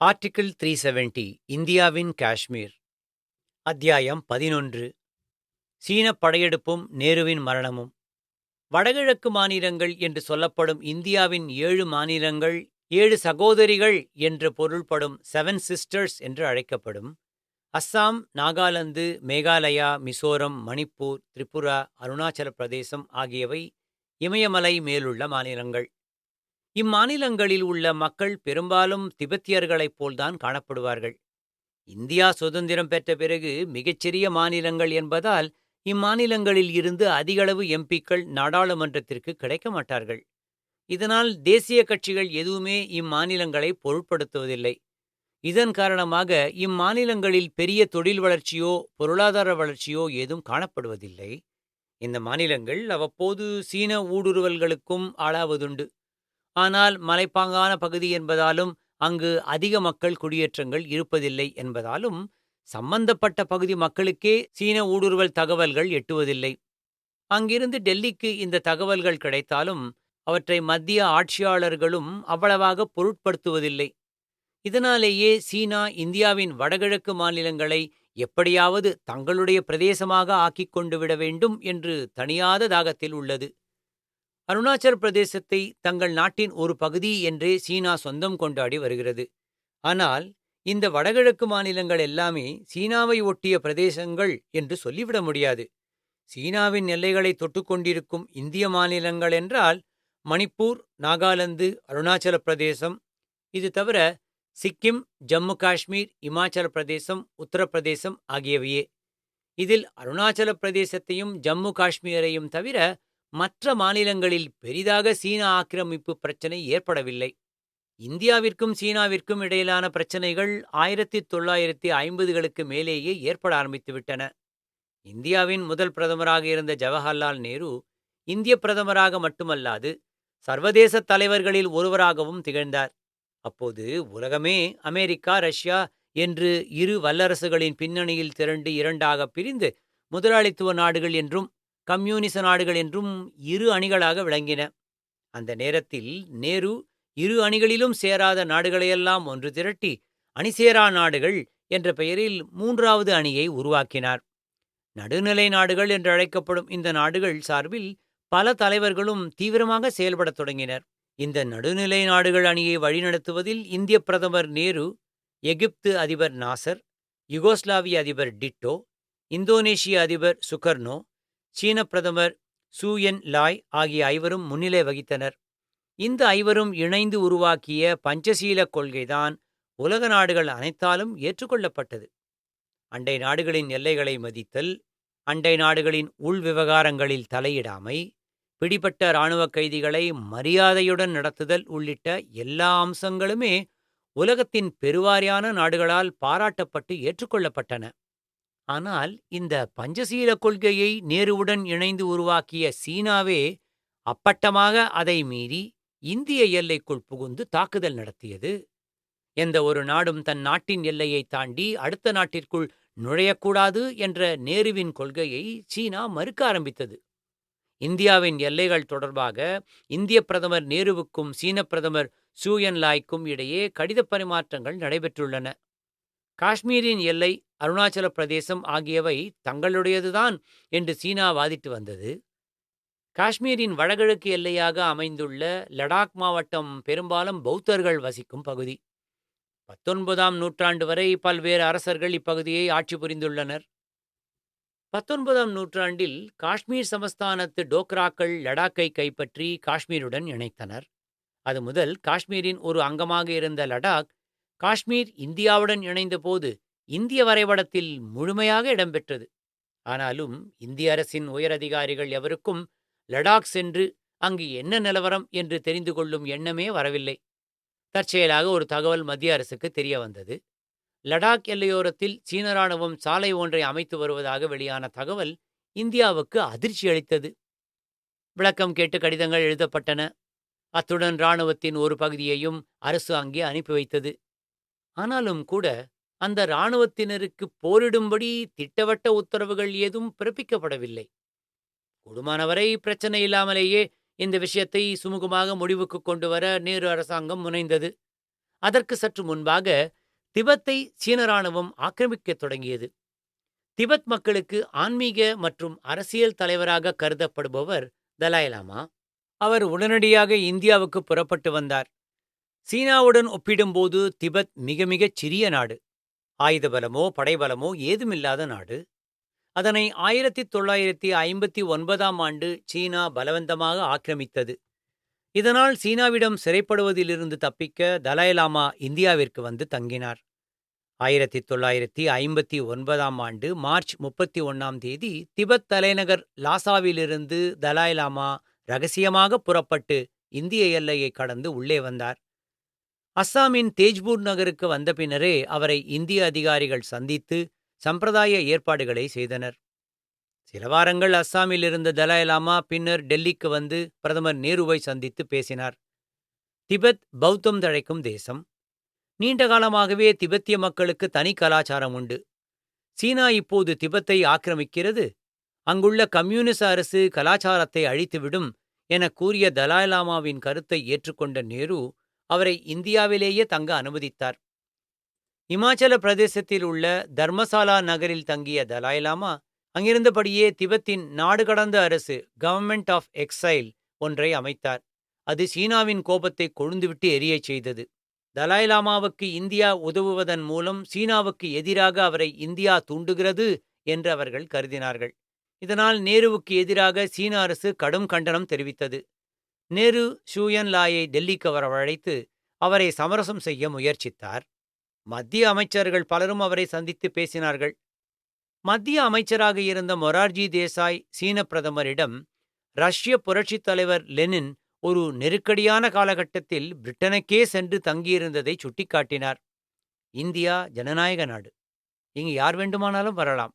Article three seventy இந்தியாவின் காஷ்மீர். அத்தியாயம் பதினொன்று. சீனப் படையெடுப்பும் நேருவின் மரணமும். வடகிழக்கு மாநிலங்கள் என்று சொல்லப்படும் இந்தியாவின் ஏழு மாநிலங்கள் ஏழு சகோதரிகள் என்று பொருள்படும் செவன் சிஸ்டர்ஸ் என்று அழைக்கப்படும் அஸ்ஸாம் நாகாலாந்து மேகாலயா மிசோரம் மணிப்பூர் திரிபுரா அருணாச்சல பிரதேசம் ஆகியவை இமயமலை மேலுள்ள மாநிலங்கள். இம்மாநிலங்களில் உள்ள மக்கள் பெரும்பாலும் திபெத்தியர்களைப் போல்தான் காணப்படுவார்கள். இந்தியா சுதந்திரம் பெற்ற பிறகு மிகச்சிறிய மாநிலங்கள் என்பதால் இம்மாநிலங்களில் இருந்து அதிகளவு எம்பிக்கள் நாடாளுமன்றத்திற்கு கிடைக்க மாட்டார்கள். இதனால் தேசிய கட்சிகள் எதுவுமே இம்மாநிலங்களை பொருட்படுத்துவதில்லை. இதன் காரணமாக இம்மாநிலங்களில் பெரிய தொழில் வளர்ச்சியோ பொருளாதார வளர்ச்சியோ ஏதும் காணப்படுவதில்லை. இந்த மாநிலங்கள் அவ்வப்போது சீன ஊடுருவல்களுக்கும் ஆளாவதுண்டு. ஆனால் மலைப்பாங்கான பகுதி என்பதாலும் அங்கு அதிக மக்கள் குடியேற்றங்கள் இருப்பதில்லை என்பதாலும் சம்பந்தப்பட்ட பகுதி மக்களுக்கே சீன ஊடுருவல் தகவல்கள் எட்டுவதில்லை. அங்கிருந்து டெல்லிக்கு இந்த தகவல்கள் கிடைத்தாலும் அவற்றை மத்திய ஆட்சியாளர்களும் அவ்வளவாக பொருட்படுத்துவதில்லை. இதனாலேயே சீனா இந்தியாவின் வடகிழக்கு மாநிலங்களை எப்படியாவது தங்களுடைய பிரதேசமாக ஆக்கிக் கொண்டு விட வேண்டும் என்று தணியாத தாகத்தில் உள்ளது. அருணாச்சல பிரதேசத்தை தங்கள் நாட்டின் ஒரு பகுதி என்றே சீனா சொந்தம் கொண்டாடி வருகிறது. ஆனால் இந்த வடகிழக்கு மாநிலங்கள் எல்லாமே சீனாவை ஒட்டிய பிரதேசங்கள் என்று சொல்லிவிட முடியாது. சீனாவின் எல்லைகளை தொட்டுக்கொண்டிருக்கும் இந்திய மாநிலங்கள் என்றால் மணிப்பூர் நாகாலாந்து அருணாச்சல பிரதேசம் இது தவிர சிக்கிம் ஜம்மு காஷ்மீர் இமாச்சல பிரதேசம் உத்தரப்பிரதேசம் ஆகியவையே. இதில் அருணாச்சல பிரதேசத்தையும் ஜம்மு காஷ்மீரையும் தவிர மற்ற மாநிலங்களில் பெரிதாக சீனா ஆக்கிரமிப்பு பிரச்சனை ஏற்படவில்லை. இந்தியாவிற்கும் சீனாவிற்கும் இடையிலான பிரச்சனைகள் ஆயிரத்தி தொள்ளாயிரத்தி ஐம்பதுகளுக்கு மேலேயே ஏற்பட ஆரம்பித்துவிட்டன. இந்தியாவின் முதல் பிரதமராக இருந்த ஜவஹர்லால் நேரு இந்திய பிரதமராக மட்டுமல்லாது சர்வதேச தலைவர்களில் ஒருவராகவும் திகழ்ந்தார். அப்போது உலகமே அமெரிக்கா ரஷ்யா என்று இரு வல்லரசுகளின் பின்னணியில் திரண்டு இரண்டாக பிரிந்து முதலாளித்துவ நாடுகள் என்றும் கம்யூனிச நாடுகள் என்றும் இரு அணிகளாக விளங்கின. அந்த நேரத்தில் நேரு இரு அணிகளிலும் சேராத நாடுகளையெல்லாம் ஒன்று திரட்டி அணிசேரா நாடுகள் என்ற பெயரில் மூன்றாவது அணியை உருவாக்கினார். நடுநிலை நாடுகள் என்று அழைக்கப்படும் இந்த நாடுகள் சார்பில் பல தலைவர்களும் தீவிரமாக செயல்படத் தொடங்கினர். இந்த நடுநிலை நாடுகள் அணியை வழிநடத்துவதில் இந்திய பிரதமர் நேரு எகிப்து அதிபர் நாசர் யுகோஸ்லாவிய அதிபர் டிட்டோ இந்தோனேஷிய அதிபர் சுகர்னோ சீன பிரதமர் சூயன் லாய் ஆகிய ஐவரும் முன்னிலை வகித்தனர். இந்த ஐவரும் இணைந்து உருவாக்கிய பஞ்சசீல கொள்கைதான் உலக நாடுகள் அனைத்தாலும் ஏற்றுக்கொள்ளப்பட்டது. அண்டை நாடுகளின் எல்லைகளை மதித்தல் அண்டை நாடுகளின் உள் விவகாரங்களில் தலையிடாமை பிடிபட்ட இராணுவ கைதிகளை மரியாதையுடன் நடத்துதல் உள்ளிட்ட எல்லா அம்சங்களுமே உலகத்தின் பெருவாரியான நாடுகளால் பாராட்டப்பட்டு ஏற்றுக்கொள்ளப்பட்டன. ஆனால் இந்த பஞ்சசீல கொள்கையை நேருவுடன் இணைந்து உருவாக்கிய சீனாவே அப்பட்டமாக அதை மீறி இந்திய எல்லைக்குள் புகுந்து தாக்குதல் நடத்தியது. எந்த ஒரு நாடும் தன் நாட்டின் எல்லையை தாண்டி அடுத்த நாட்டிற்குள் நுழையக்கூடாது என்ற நேருவின் கொள்கையை சீனா மறுக்க ஆரம்பித்தது. இந்தியாவின் எல்லைகள் தொடர்பாக இந்திய பிரதமர் நேருவுக்கும் சீன பிரதமர் சூயன் லாய்க்கும் இடையே கடித பரிமாற்றங்கள் நடைபெற்றுள்ளன. காஷ்மீரின் எல்லை அருணாச்சல பிரதேசம் ஆகியவை தங்களுடையதுதான் என்று சீனா வாதிட்டு வந்தது. காஷ்மீரின் வடகிழக்கு எல்லையாக அமைந்துள்ள லடாக் மாவட்டம் பெரும்பாலும் பௌத்தர்கள் வசிக்கும் பகுதி. பத்தொன்பதாம் நூற்றாண்டு வரை பல்வேறு அரசர்கள் இப்பகுதியை ஆட்சி புரிந்துள்ளனர். பத்தொன்பதாம் நூற்றாண்டில் காஷ்மீர் சமஸ்தானத்து டோக்ராக்கள் லடாக்கை கைப்பற்றி காஷ்மீருடன் இணைத்தனர். அது முதல் காஷ்மீரின் ஒரு அங்கமாக இருந்த லடாக் காஷ்மீர் இந்தியாவுடன் இணைந்தபோது இந்திய வரைபடத்தில் முழுமையாக இடம்பெற்றது ஆனாலும் இந்திய அரசின் உயரதிகாரிகள் எவருக்கும் லடாக் சென்று அங்கு என்ன நிலவரம் என்று தெரிந்து கொள்ளும் எண்ணமே வரவில்லை. தற்செயலாக ஒரு தகவல் மத்திய அரசுக்கு தெரிய வந்தது. லடாக் எல்லையோரத்தில் சீன ராணுவம் சாலை ஒன்றை அமைத்து வருவதாக வெளியான தகவல் இந்தியாவுக்கு அதிர்ச்சி அளித்தது. விளக்கம் கேட்டு கடிதங்கள் எழுதப்பட்டன. அத்துடன் இராணுவத்தின் ஒரு பகுதியையும் அரசு அங்கே அனுப்பி வைத்தது. ஆனாலும் கூட அந்த இராணுவத்தினருக்கு போரிடும்படி திட்டவட்ட உத்தரவுகள் ஏதும் பிறப்பிக்கப்படவில்லை. கூடுமானவரை பிரச்சனை இல்லாமலேயே இந்த விஷயத்தை சுமூகமாக முடிவுக்கு கொண்டு வர நேரு அரசாங்கம் முனைந்தது. அதற்கு சற்று முன்பாக திபெத்தை சீன ராணுவம் ஆக்கிரமிக்கத் தொடங்கியது. திபெத் மக்களுக்கு ஆன்மீக மற்றும் அரசியல் தலைவராக கருதப்படுபவர் தலாய் லாமா. அவர் உடனடியாக இந்தியாவுக்கு புறப்பட்டு வந்தார். சீனாவுடன் ஒப்பிடும்போது திபெத் மிக மிகச் சிறிய நாடு. ஆயுத பலமோ படைபலமோ ஏதுமில்லாத நாடு. அதனை ஆயிரத்தி தொள்ளாயிரத்தி ஐம்பத்தி ஒன்பதாம் ஆண்டு சீனா பலவந்தமாக ஆக்கிரமித்தது. இதனால் சீனாவிடம் சிறைப்படுவதிலிருந்து தப்பிக்க தலாய் லாமா இந்தியாவிற்கு வந்து தங்கினார். ஆயிரத்தி தொள்ளாயிரத்தி ஐம்பத்தி ஒன்பதாம் ஆண்டு மார்ச் முப்பத்தி ஒன்னாம் தேதி திபெத் தலைநகர் லாசாவிலிருந்து தலாய் லாமா ரகசியமாக புறப்பட்டு இந்திய எல்லையை கடந்து உள்ளே வந்தார். அஸ்ஸாமின் தேஜ்பூர் நகருக்கு வந்த பின்னரே அவரை இந்திய அதிகாரிகள் சந்தித்து சம்பிரதாய ஏற்பாடுகளை செய்தனர். சில வாரங்கள் அஸ்ஸாமில் இருந்த தலாய்லாமா பின்னர் டெல்லிக்கு வந்து பிரதமர் நேருவை சந்தித்து பேசினார். திபெத் பௌத்தம் தழைக்கும் தேசம். நீண்ட காலமாகவே திபெத்திய மக்களுக்கு தனி கலாச்சாரம் உண்டு. சீனா இப்போது திபெத்தை ஆக்கிரமிக்கிறது. அங்குள்ள கம்யூனிச அரசு கலாச்சாரத்தை அழித்துவிடும் என கூறிய தலாய்லாமாவின் கருத்தை ஏற்றுக்கொண்ட நேரு அவரை இந்தியாவிலேயே தங்க அனுமதித்தார். இமாச்சல பிரதேசத்தில் உள்ள தர்மசாலா நகரில் தங்கிய தலாய்லாமா அங்கிருந்தபடியே திபெத்தின் நாடு கடந்த அரசு கவர்மெண்ட் ஆஃப் எக்ஸைல் ஒன்றை அமைத்தார். அது சீனாவின் கோபத்தை கொழுந்துவிட்டு எரியச் செய்தது. தலாய்லாமாவுக்கு இந்தியா உதவுவதன் மூலம் சீனாவுக்கு எதிராக அவரை இந்தியா தூண்டுகிறது என்று அவர்கள் கருதினார்கள். இதனால் நேருவுக்கு எதிராக சீன அரசு கடும் கண்டனம் தெரிவித்தது. நேரு ஷூயன்லாயை டெல்லிக்கு வரவழைத்து அவரை சமரசம் செய்ய முயற்சித்தார். மத்திய அமைச்சர்கள் பலரும் அவரை சந்தித்து பேசினார்கள். மத்திய அமைச்சராக இருந்த மொரார்ஜி தேசாய் சீன பிரதமரிடம் ரஷ்ய புரட்சித் தலைவர் லெனின் ஒரு நெருக்கடியான காலகட்டத்தில் பிரிட்டனுக்கே சென்று தங்கியிருந்ததை சுட்டிக்காட்டினார். இந்தியா ஜனநாயக நாடு. இங்கு யார் வேண்டுமானாலும் வரலாம்.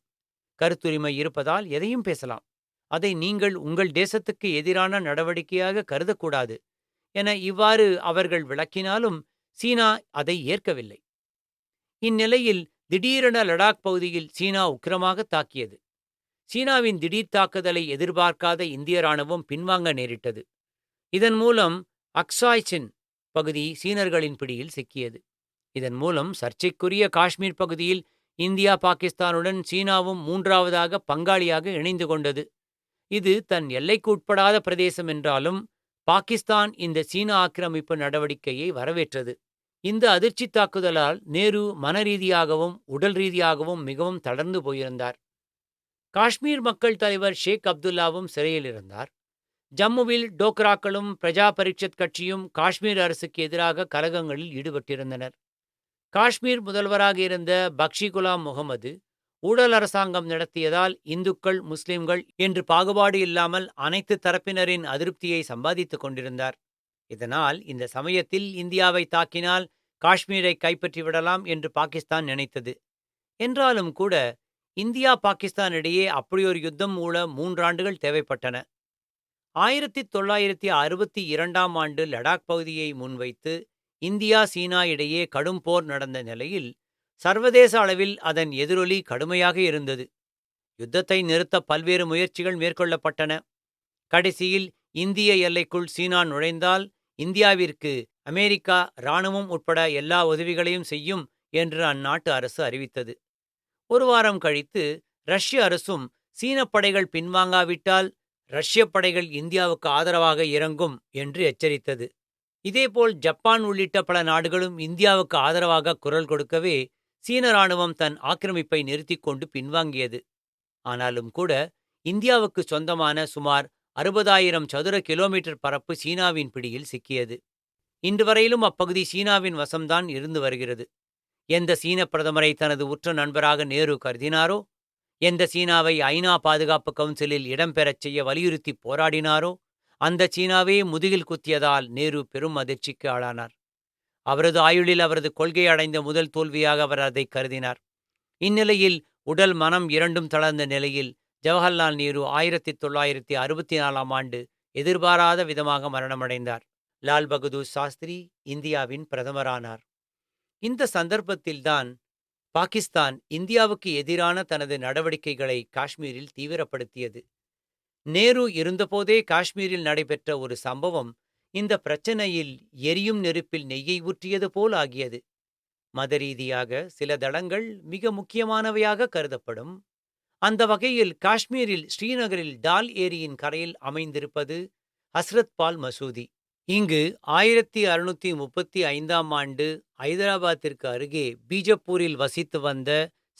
கருத்துரிமை இருப்பதால் எதையும் பேசலாம். அதை நீங்கள் உங்கள் தேசத்துக்கு எதிரான நடவடிக்கையாக கருதக்கூடாது என இவ்வாறு அவர்கள் விளக்கினாலும் சீனா அதை ஏற்கவில்லை. இந்நிலையில் திடீரென லடாக் பகுதியில் சீனா உக்கிரமாக தாக்கியது. சீனாவின் திடீர் தாக்குதலை எதிர்பார்க்காத இந்திய ராணுவம் பின்வாங்க நேரிட்டது. இதன் மூலம் அக்சாய்சின் பகுதி சீனர்களின் பிடியில் சிக்கியது. இதன் மூலம் சர்ச்சைக்குரிய காஷ்மீர் பகுதியில் இந்தியா பாகிஸ்தானுடன் சீனாவும் மூன்றாவதாக பங்காளியாக இணைந்து கொண்டது. இது தன் எல்லைக்கு உட்படாத பிரதேசம் என்றாலும் பாகிஸ்தான் இந்த சீன ஆக்கிரமிப்பு நடவடிக்கையை வரவேற்றது. இந்த அதிர்ச்சி தாக்குதலால் நேரு மனரீதியாகவும் உடல் ரீதியாகவும் மிகவும் தளர்ந்து போயிருந்தார். காஷ்மீர் மக்கள் தலைவர் ஷேக் அப்துல்லாவும் சிறையில் இருந்தார். ஜம்முவில் டோக்ராக்களும் பிரஜா பரிஷத் கட்சியும் காஷ்மீர் அரசுக்கு எதிராக கலகங்களில் ஈடுபட்டிருந்தனர். காஷ்மீர் முதல்வராக இருந்த பக்ஷி குலாம் முகமது ஊழல் அரசாங்கம் நடத்தியதால் இந்துக்கள் முஸ்லிம்கள் என்று பாகுபாடு இல்லாமல் அனைத்து தரப்பினரின் அதிருப்தியை சம்பாதித்துக் கொண்டிருந்தார். இதனால் இந்த சமயத்தில் இந்தியாவை தாக்கினால் காஷ்மீரை கைப்பற்றிவிடலாம் என்று பாகிஸ்தான் நினைத்தது. என்றாலும் கூட இந்தியா பாகிஸ்தான் இடையே அப்படியொரு யுத்தம் மூல மூன்றாண்டுகள் தேவைப்பட்டன. ஆயிரத்தி தொள்ளாயிரத்தி அறுபத்தி இரண்டாம் ஆண்டு லடாக் பகுதியை முன்வைத்து இந்தியா சீனா இடையே கடும் போர் நடந்த நிலையில் சர்வதேச அளவில் அதன் எதிரொலி கடுமையாக இருந்தது. யுத்தத்தை நிறுத்த பல்வேறு முயற்சிகள் மேற்கொள்ளப்பட்டன. கடைசியில் இந்திய எல்லைக்குள் சீனா நுழைந்தால் இந்தியாவிற்கு அமெரிக்கா இராணுவம் உட்பட எல்லா உதவிகளையும் செய்யும் என்று அந்நாட்டு அரசு அறிவித்தது. ஒரு வாரம் கழித்து ரஷ்ய அரசும் சீன படைகள் பின்வாங்காவிட்டால் ரஷ்ய படைகள் இந்தியாவுக்கு ஆதரவாக இறங்கும் என்று எச்சரித்தது. இதேபோல் ஜப்பான் உள்ளிட்ட பல நாடுகளும் இந்தியாவுக்கு ஆதரவாக குரல் கொடுக்கவே சீன ராணுவம் தன் ஆக்கிரமிப்பை நிறுத்திக் கொண்டு பின்வாங்கியது. ஆனாலும் கூட இந்தியாவுக்கு சொந்தமான சுமார் அறுபதாயிரம் சதுர கிலோமீட்டர் பரப்பு சீனாவின் பிடியில் சிக்கியது. இன்று வரையிலும் அப்பகுதி சீனாவின் வசம்தான் இருந்து வருகிறது. எந்த சீன பிரதமரை தனது உற்ற நண்பராக நேரு கருதினாரோ எந்த சீனாவை ஐநா பாதுகாப்பு கவுன்சிலில் இடம்பெறச் செய்ய வலியுறுத்தி போராடினாரோ அந்த சீனாவே முதுகில் குத்தியதால் நேரு பெரும் அதிர்ச்சிக்கு ஆளானார். அவரது ஆயுளில் அவரது கொள்கை அடைந்த முதல் தோல்வியாக அவர் அதை கருதினார். இந்நிலையில் உடல் மனம் இரண்டும் தளர்ந்த நிலையில் ஜவஹர்லால் நேரு ஆயிரத்தி தொள்ளாயிரத்தி அறுபத்தி நாலாம் ஆண்டு எதிர்பாராத விதமாக மரணமடைந்தார். லால் பகதூர் சாஸ்திரி இந்தியாவின் பிரதமரானார். இந்த சந்தர்ப்பத்தில்தான் பாகிஸ்தான் இந்தியாவுக்கு எதிரான தனது நடவடிக்கைகளை காஷ்மீரில் தீவிரப்படுத்தியது. நேரு இருந்தபோதே காஷ்மீரில் நடைபெற்ற ஒரு சம்பவம் இந்த பிரச்சனையில் எரியும் நெருப்பில் நெய்யை ஊற்றியது போல் ஆகியது. மத ரீதியாக சில தளங்கள் மிக முக்கியமானவையாக கருதப்படும். அந்த வகையில் காஷ்மீரில் ஸ்ரீநகரில் டால் ஏரியின் கரையில் அமைந்திருப்பது ஹஸ்ரத் பால் மசூதி. இங்கு ஆயிரத்தி அறுநூத்தி முப்பத்தி ஐந்தாம் ஆண்டு ஐதராபாத்திற்கு அருகே பீஜப்பூரில் வசித்து வந்த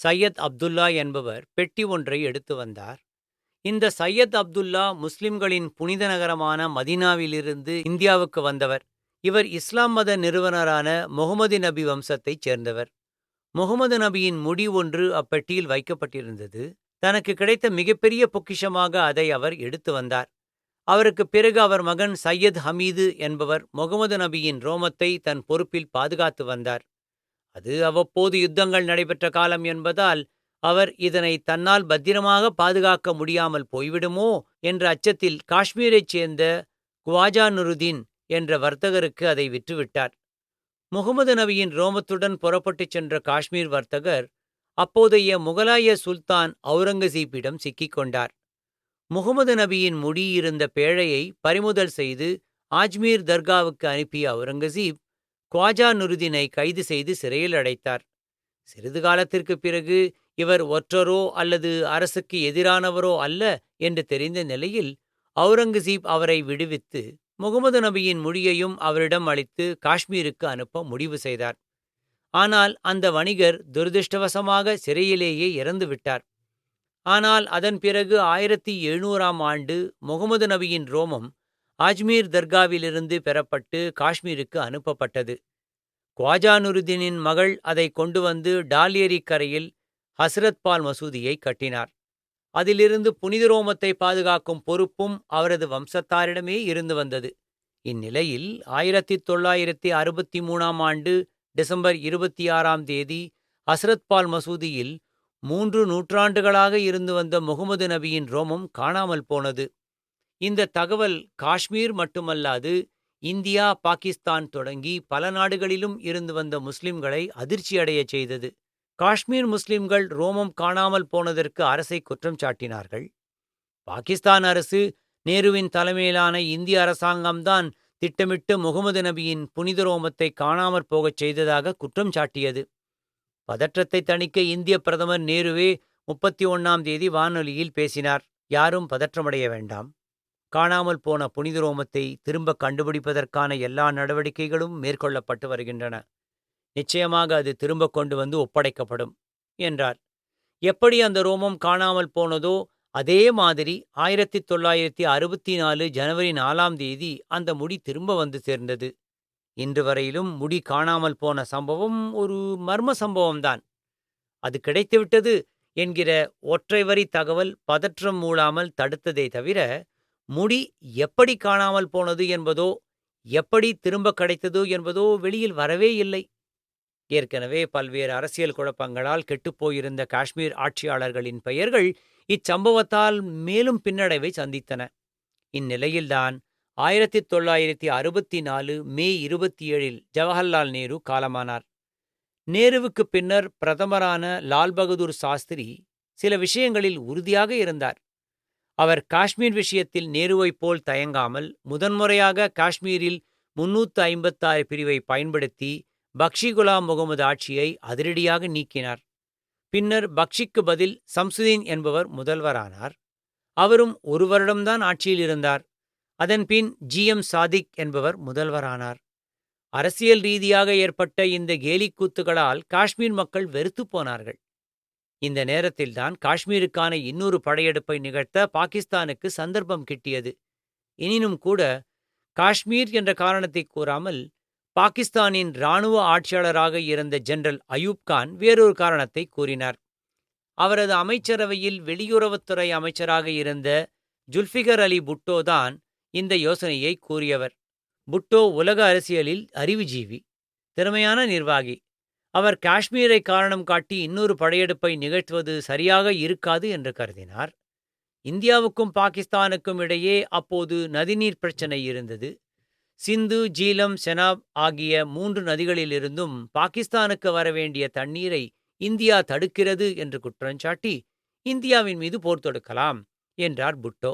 சையத் அப்துல்லா என்பவர் பெட்டி ஒன்றை எடுத்து வந்தார். இந்த சையத் அப்துல்லா முஸ்லிம்களின் புனித நகரமான மதீனாவிலிருந்து இந்தியாவுக்கு வந்தவர். இவர் இஸ்லாம் மத நிறுவனரான முகமது நபி வம்சத்தைச் சேர்ந்தவர். முகமது நபியின் முடி ஒன்று அப்பெட்டியில் வைக்கப்பட்டிருந்தது. தனக்கு கிடைத்த மிகப்பெரிய பொக்கிஷமாக அதை அவர் எடுத்து வந்தார். அவருக்கு பிறகு அவர் மகன் சையத் ஹமீது என்பவர் முகமது நபியின் ரோமத்தை தன் பொறுப்பில் பாதுகாத்து வந்தார். அது அவ்வப்போது யுத்தங்கள் நடைபெற்ற காலம் என்பதால் அவர் இதனை தன்னால் பத்திரமாக பாதுகாக்க முடியாமல் போய்விடுமோ என்ற அச்சத்தில் காஷ்மீரைச் சேர்ந்த குவாஜானுருதீன் என்ற வர்த்தகருக்கு அதை விற்றுவிட்டார். முகமது நபியின் ரோமத்துடன் புறப்பட்டுச் சென்ற காஷ்மீர் வர்த்தகர் அப்போதைய முகலாய சுல்தான் அவுரங்கசீப்பிடம் சிக்கிக் கொண்டார். முகமது நபியின் முடியிருந்த பேழையை பறிமுதல் செய்து ஆஜ்மீர் தர்காவுக்கு அனுப்பிய அவுரங்கசீப் குவாஜா நுருதினை கைது செய்து சிறையில் அடைத்தார். சிறிது காலத்திற்கு பிறகு இவர் ஒற்றரோ அல்லது அரசுக்கு எதிரானவரோ அல்ல என்று தெரிந்த நிலையில் அவுரங்கசீப் அவரை விடுவித்து முகமது நபியின் மொழியையும் அவரிடம் அளித்து காஷ்மீருக்கு அனுப்ப முடிவு செய்தார். ஆனால் அந்த வணிகர் துரதிருஷ்டவசமாக சிறையிலேயே இறந்துவிட்டார் ஆனால் அதன் பிறகு ஆயிரத்தி எழுநூறாம் ஆண்டு முகமது நபியின் ரோமம் ஆஜ்மீர் தர்காவிலிருந்து பெறப்பட்டு காஷ்மீருக்கு அனுப்பப்பட்டது. குவாஜானுருதீனின் மகள் அதை கொண்டு வந்து டாலியரி கரையில் ஹஸ்ரத்பால் மசூதியை கட்டினார். அதிலிருந்து புனித ரோமத்தை பாதுகாக்கும் பொறுப்பும் அவரது வம்சத்தாரிடமே இருந்து வந்தது. இந்நிலையில் ஆயிரத்தி தொள்ளாயிரத்தி அறுபத்தி மூணாம் ஆண்டு டிசம்பர் இருபத்தி ஆறாம் தேதி ஹஸ்ரத்பால் மசூதியில் மூன்று நூற்றாண்டுகளாக இருந்து வந்த முகமது நபியின் ரோமம் காணாமல் போனது. இந்த தகவல் காஷ்மீர் மட்டுமல்லாது இந்தியா பாகிஸ்தான் தொடங்கி பல நாடுகளிலும் இருந்து வந்த முஸ்லிம்களை அதிர்ச்சியடையச் செய்தது. காஷ்மீர் முஸ்லிம்கள் ரோமம் காணாமல் போனதற்கு அரசை குற்றம் சாட்டினார்கள். பாகிஸ்தான் அரசு நேருவின் தலைமையிலான இந்திய அரசாங்கம்தான் திட்டமிட்டு முகமது நபியின் புனித ரோமத்தை காணாமற் போகச் செய்ததாக குற்றம் சாட்டியது. பதற்றத்தை தணிக்க இந்திய பிரதமர் நேருவே முப்பத்தி ஒன்னாம் தேதி வானொலியில் பேசினார். யாரும் பதற்றமடைய வேண்டாம். காணாமல் போன புனித ரோமத்தை திரும்ப கண்டுபிடிப்பதற்கான எல்லா நடவடிக்கைகளும் மேற்கொள்ளப்பட்டு வருகின்றன. நிச்சயமாக அது திரும்ப கொண்டு வந்து ஒப்படைக்கப்படும் என்றார். எப்படி அந்த ரோமம் காணாமல் போனதோ அதே மாதிரி ஆயிரத்தி தொள்ளாயிரத்தி அறுபத்தி நாலு ஜனவரி நாலாம் தேதி அந்த முடி திரும்ப வந்து சேர்ந்தது. இன்று வரையிலும் முடி காணாமல் போன சம்பவம் ஒரு மர்ம சம்பவம்தான். அது கிடைத்துவிட்டது என்கிற ஒற்றை வரி தகவல் பதற்றம் மூடாமல் தடுத்ததே தவிர முடி எப்படி காணாமல் போனது என்பதோ எப்படி திரும்ப கிடைத்ததோ என்பதோ வெளியில் வரவே இல்லை. ஏற்கனவே பல்வேறு அரசியல் குழப்பங்களால் கெட்டுப்போயிருந்த காஷ்மீர் ஆட்சியாளர்களின் பெயர்கள் இச்சம்பவத்தால் மேலும் பின்னடைவை சந்தித்தன. இந்நிலையில்தான் ஆயிரத்தி தொள்ளாயிரத்தி அறுபத்தி நாலு மே இருபத்தி ஏழில் ஜவஹர்லால் நேரு காலமானார். நேருவுக்கு பின்னர் பிரதமரான லால் பகதூர் சாஸ்திரி சில விஷயங்களில் உறுதியாக இருந்தார். அவர் காஷ்மீர் விஷயத்தில் நேருவைப் போல் தயங்காமல் முதன்முறையாக காஷ்மீரில் முன்னூத்து ஐம்பத்தாறு பிரிவை பயன்படுத்தி பக்ஷி குலாம் முகமது ஆட்சியை அதிரடியாக நீக்கினார். பின்னர் பக்ஷிக்கு பதில் சம்சுதீன் என்பவர் முதல்வரானார். அவரும் ஒரு வருடம்தான் ஆட்சியில் இருந்தார். அதன்பின் ஜி எம் சாதிக் என்பவர் முதல்வரானார். அரசியல் ரீதியாக ஏற்பட்ட இந்த கேலிக்கூத்துகளால் காஷ்மீர் மக்கள் வெறுத்துப் போனார்கள். இந்த நேரத்தில்தான் காஷ்மீருக்கான இன்னொரு படையெடுப்பை நிகழ்த்த பாகிஸ்தானுக்கு சந்தர்ப்பம் கிட்டியது. எனினும் கூட காஷ்மீர் என்ற காரணத்தை கூறாமல் பாகிஸ்தானின் இராணுவ ஆட்சியாளராக இருந்த ஜெனரல் அயூப் கான் வேறொரு காரணத்தை கூறினார். அவரது அமைச்சரவையில் வெளியுறவுத்துறை அமைச்சராக இருந்த ஜுல்ஃபிகர் அலி புட்டோ தான் இந்த யோசனையை கூறியவர். புட்டோ உலக அரசியலில் அறிவுஜீவி திறமையான நிர்வாகி. அவர் காஷ்மீரை காரணம் காட்டி இன்னொரு படையெடுப்பை நிகழ்த்துவது சரியாக இருக்காது என்று கருதினார். இந்தியாவுக்கும் பாகிஸ்தானுக்கும் இடையே அப்போது நதிநீர் பிரச்சனை இருந்தது. சிந்து ஜீலம் செனாப் ஆகிய மூன்று நதிகளிலிருந்தும் பாகிஸ்தானுக்கு வரவேண்டிய தண்ணீரை இந்தியா தடுக்கிறது என்று குற்றஞ்சாட்டி இந்தியாவின் மீது போர் தொடுக்கலாம் என்றார் புட்டோ.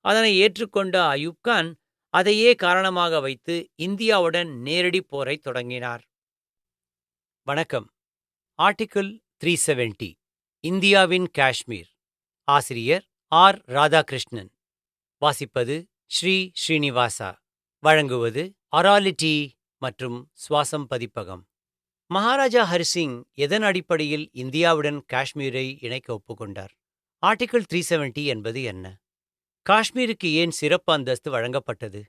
அதனை ஏற்றுக்கொண்ட அயூப் கான் அதையே காரணமாக வைத்து இந்தியாவுடன் நேரடி போரை தொடங்கினார். வணக்கம். ஆர்டிகிள் த்ரீ செவன்டி இந்தியாவின் காஷ்மீர். ஆசிரியர் ஆர். ராதாகிருஷ்ணன். வாசிப்பது ஸ்ரீ ஸ்ரீனிவாசா. வழங்குவது அராலிட்டி மற்றும் சுவாசம் பதிப்பகம். மகாராஜா ஹரிசிங் எதன் அடிப்படையில் இந்தியாவுடன் காஷ்மீரை இணைக்க ஒப்புக்கொண்டார்? ஆர்டிகிள் த்ரீ செவன்டி என்பது என்ன? காஷ்மீருக்கு ஏன் சிறப்பு அந்தஸ்து வழங்கப்பட்டது?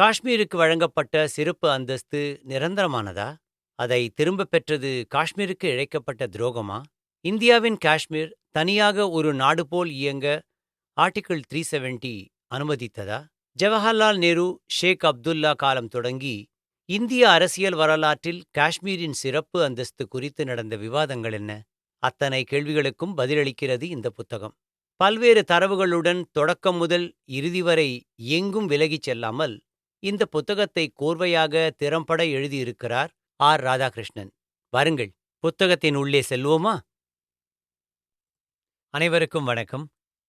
காஷ்மீருக்கு வழங்கப்பட்ட சிறப்பு அந்தஸ்து நிரந்தரமானதா? அதை திரும்பப் பெற்றது காஷ்மீருக்கு இழைக்கப்பட்ட துரோகமா? இந்தியாவின் காஷ்மீர் தனியாக ஒரு நாடு போல் இயங்க ஆர்டிகிள் த்ரீ செவன்டி அனுமதித்ததா? ஜவஹர்லால் நேரு ஷேக் அப்துல்லா காலம் தொடங்கி இந்திய அரசியல் வரலாற்றில் காஷ்மீரின் சிறப்பு அந்தஸ்து குறித்து நடந்த விவாதங்கள் என்ன? அத்தனை கேள்விகளுக்கும் பதிலளிக்கிறது இந்த புத்தகம். பல்வேறு தரவுகளுடன் தொடக்கம் முதல் இறுதி வரை எங்கும் விலகிச் செல்லாமல் இந்த புத்தகத்தை கோர்வையாக திறம்பட எழுதியிருக்கிறார் ஆர். ராதாகிருஷ்ணன். வாருங்கள் புத்தகத்தின் உள்ளே செல்வோமா? அனைவருக்கும் வணக்கம்.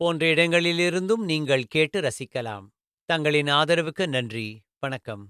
போன்ற இடங்களிலிருந்தும் நீங்கள் கேட்டு ரசிக்கலாம். தங்களின் ஆதரவுக்கு நன்றி. வணக்கம்.